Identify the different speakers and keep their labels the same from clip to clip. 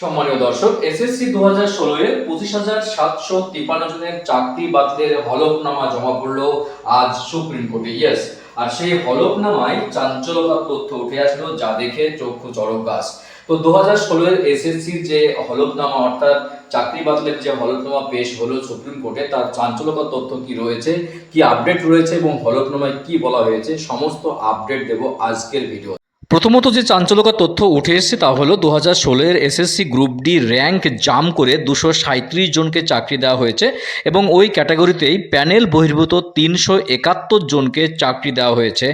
Speaker 1: সম্মানীয় দর্শক, এসএসসি দু হাজার ষোলো এর পঁচিশ হাজার সাতশো তিপ্পান্ন জনের চাকরি বাতিলের হলফনামা জমা পড়ল আজ সুপ্রিম কোর্টে ইয়েস আর সেই হলফনামায় চাঞ্চল্যকর তথ্য উঠে আসলো যা দেখে চক্ষু চড়ক গাছ। তো দু হাজার ষোলো এর এসএসসির যে হলফনামা, অর্থাৎ চাকরি বাতিলের যে হলফনামা পেশ হলো সুপ্রিম কোর্টে, তার চাঞ্চল্যকর তথ্য কি রয়েছে, কি আপডেট রয়েছে এবং হলফনামায় কি বলা হয়েছে, সমস্ত আপডেট দেব আজকের ভিডিও প্রথমত যে চাঞ্চল্যকর তথ্য উঠে এসেছে তা হলো দু হাজার ষোলোর SSC group D rank jam করে দুশো সাঁত্রিশ জনকে চাকরি দেওয়া হয়েছে এবং ওই ক্যাটাগরিতেই প্যানেল বহির্ভূত তিনশো একাত্তর জনকে চাকরি দেওয়া হয়েছে।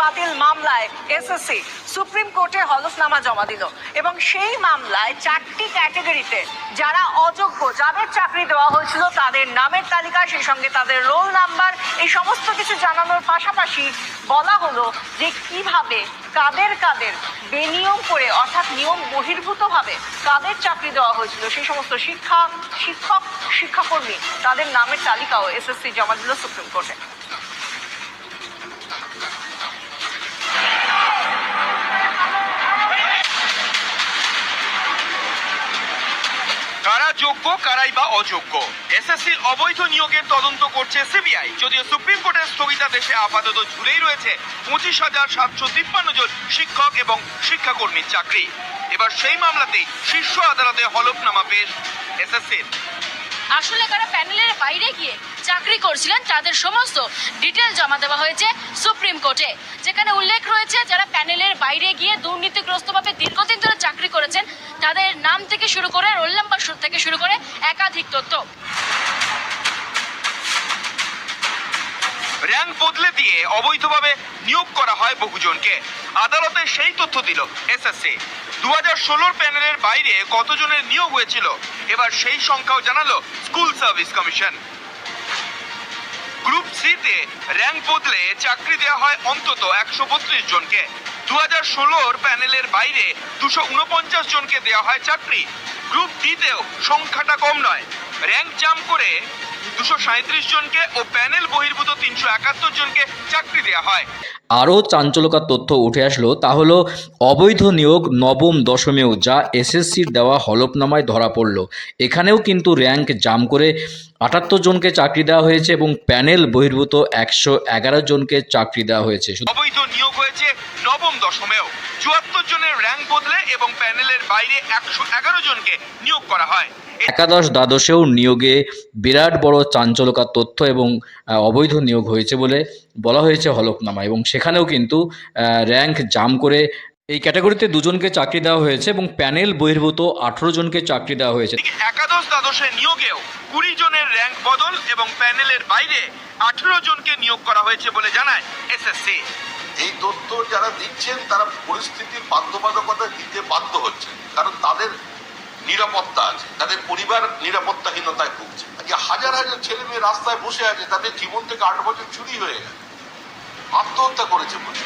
Speaker 2: বাতিল মামলায় এসএসসি সুপ্রিম কোর্টে হলফনামা জমা দিল এবং সেই মামলায় চারটি ক্যাটাগরিতে যারা অযোগ্য, যাদের চাকরি দেওয়া হয়েছিল তাদের নামের তালিকা, সেই সঙ্গে তাদের রোল নাম্বার, এই সমস্ত কিছু জানানোর পাশাপাশি বলা হলো যে কীভাবে, কাদের কাদের বেনিয়ম করে, অর্থাৎ নিয়ম বহির্ভূতভাবে কাদের চাকরি দেওয়া হয়েছিল, সেই সমস্ত শিক্ষা, শিক্ষক, শিক্ষাকর্মী তাদের নামের তালিকাও এসএসসি জমা দিল সুপ্রিম কোর্টে।
Speaker 3: কারা যোগ্য কারাই বা অযোগ্য। এসএসসির অবৈধ নিয়োগের তদন্ত করছে সিবিআই যদিও সুপ্রিম কোর্টের স্থগিতাদেশে আপাতত ঝুলেই রয়েছে পঁচিশ হাজার সাতশো তিপ্পান্ন জন শিক্ষক এবং শিক্ষাকর্মীর চাকরি। এবার সেই মামলাতেই শীর্ষ আদালতে হলফনামা পেশ এসএসসির
Speaker 4: আসলে তারা প্যানেলের বাইরে গিয়ে চাকরি করছিলেন, তাদের সমস্ত ডিটেল জমা দেওয়া হয়েছে সুপ্রিম কোর্টে, যেখানে উল্লেখ রয়েছে যারা প্যানেলের বাইরে গিয়ে দুর্নীতিগ্রস্তভাবে দীর্ঘদিন ধরে চাকরি করেছেন, তাদের নাম থেকে শুরু করে, রোল নাম্বার থেকে শুরু করে একাধিক তথ্য।
Speaker 3: র্যাঙ্ক বদলে দিয়ে অবৈধভাবে নিয়োগ করা হয় বহুজনকে। আদালতে সেই তথ্য দিল এসএসসি দু হাজার ষোলোর প্যানেলের বাইরে কতজনের নিয়োগ হয়েছিল? এবার সেই সংখ্যাও জানালো স্কুল সার্ভিস কমিশন। গ্রুপ সিতে র্যাঙ্ক বদলে চাকরি দেওয়া হয় অন্তত একশো বত্রিশ জনকে। দু হাজার ষোলোর প্যানেলের বাইরে দুশো উনপঞ্চাশ জনকে দেওয়া হয় চাকরি। গ্রুপ ডিতেও সংখ্যাটা কম নয়। র্যাঙ্ক জাম করে দুশো জনকে ও প্যানেল বহির্ভূত তিনশো একাত্তর জনকে চাকরি দেওয়া হয়।
Speaker 1: আরও চাঞ্চল্যকর তথ্য উঠে আসলো তা হলো অবৈধ নিয়োগ নবম দশমেও যা এসএসসির দেওয়া হলফনামায় ধরা পড়ল। এখানেও কিন্তু র্যাঙ্ক জাম করে আটাত্তর জনকে চাকরি দেওয়া হয়েছে এবং প্যানেল বহির্ভূত একশো এগারো জনকে চাকরি দেওয়া হয়েছে।
Speaker 3: অবৈধ নিয়োগ হয়েছে দশমেও চুয়াত্তর জনের র্যাঙ্ক বদলে এবং প্যানেলের বাইরে একশো এগারো জনকে নিয়োগ করা হয়।
Speaker 1: একাদশ দ্বাদশেও নিয়োগে বিরাট বড় চাঞ্চলকার তথ্য এবং অবৈধ নিয়োগ হয়েছে বলে বলা হয়েছে হলফনামা এবং সেখানেও কিন্তু র্যাঙ্ক জাম করে এই ক্যাটাগরিতে দুজনকে চাকরি দেওয়া হয়েছে এবং প্যানেল বহির্ভূত আঠেরো জনকে চাকরি দেওয়া হয়েছে।
Speaker 3: একাদশ দ্বাদশে নিয়োগেও কুড়ি জনের র্যাঙ্ক বদল এবং প্যানেলের বাইরে আঠেরো জনকে নিয়োগ করা হয়েছে বলে জানায় এসএসসি
Speaker 5: এই তথ্য যারা দিচ্ছেন তারা পরিস্থিতির বাধ্যবাধকতা দিতে বাধ্য হচ্ছে কারণ তাদের নিরাপত্তা আছে তাদের পরিবার নিরাপত্তাহীনতায় ভুগছে। আজকে হাজার হাজার ছেলে মেয়ে রাস্তায় বসে আছে তাদের জীবন থেকে আট বছর চুরি হয়ে গেছে। আত্মহত্যা করেছে বলে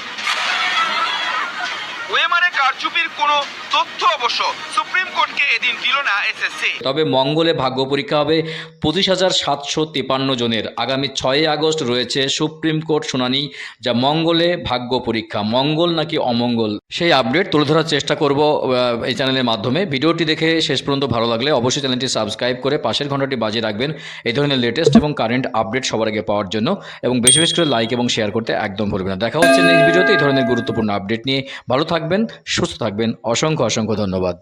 Speaker 3: ওএমআরএ কারচুপির কোনো তথ্য অবশ্য সুপ্রিম কোর্টকে এদিন দিল না এসএসসি।
Speaker 1: তবে মঙ্গলে ভাগ্য পরীক্ষা হবে পঁচিশ হাজার সাতশো তিপান্ন জনের। আগামী ছয়ই আগস্ট রয়েছে সুপ্রিম কোর্ট শুনানি, যা মঙ্গলে ভাগ্য পরীক্ষা। মঙ্গল নাকি অমঙ্গল? সেই আপডেট তুলে ধরার চেষ্টা করব এই চ্যানেলের মাধ্যমে। ভিডিওটি দেখে শেষ পর্যন্ত ভালো লাগলে অবশ্যই চ্যানেলটি সাবস্ক্রাইব করে পাশের ঘন্টাটি বাজিয়ে রাখবেন। এই ধরনের লেটেস্ট এবং কারেন্ট আপডেট সবার আগে পাওয়ার জন্য এবং বেশি বেশি করে লাইক এবং শেয়ার করতে একদম ভুলবেন না। দেখা হচ্ছে নেক্সট ভিডিওতে এই ধরনের গুরুত্বপূর্ণ আপডেট নিয়ে। ভালো থাকবেন, সুস্থ থাকবেন, অসংখ্য অসংখ্য ধন্যবাদ।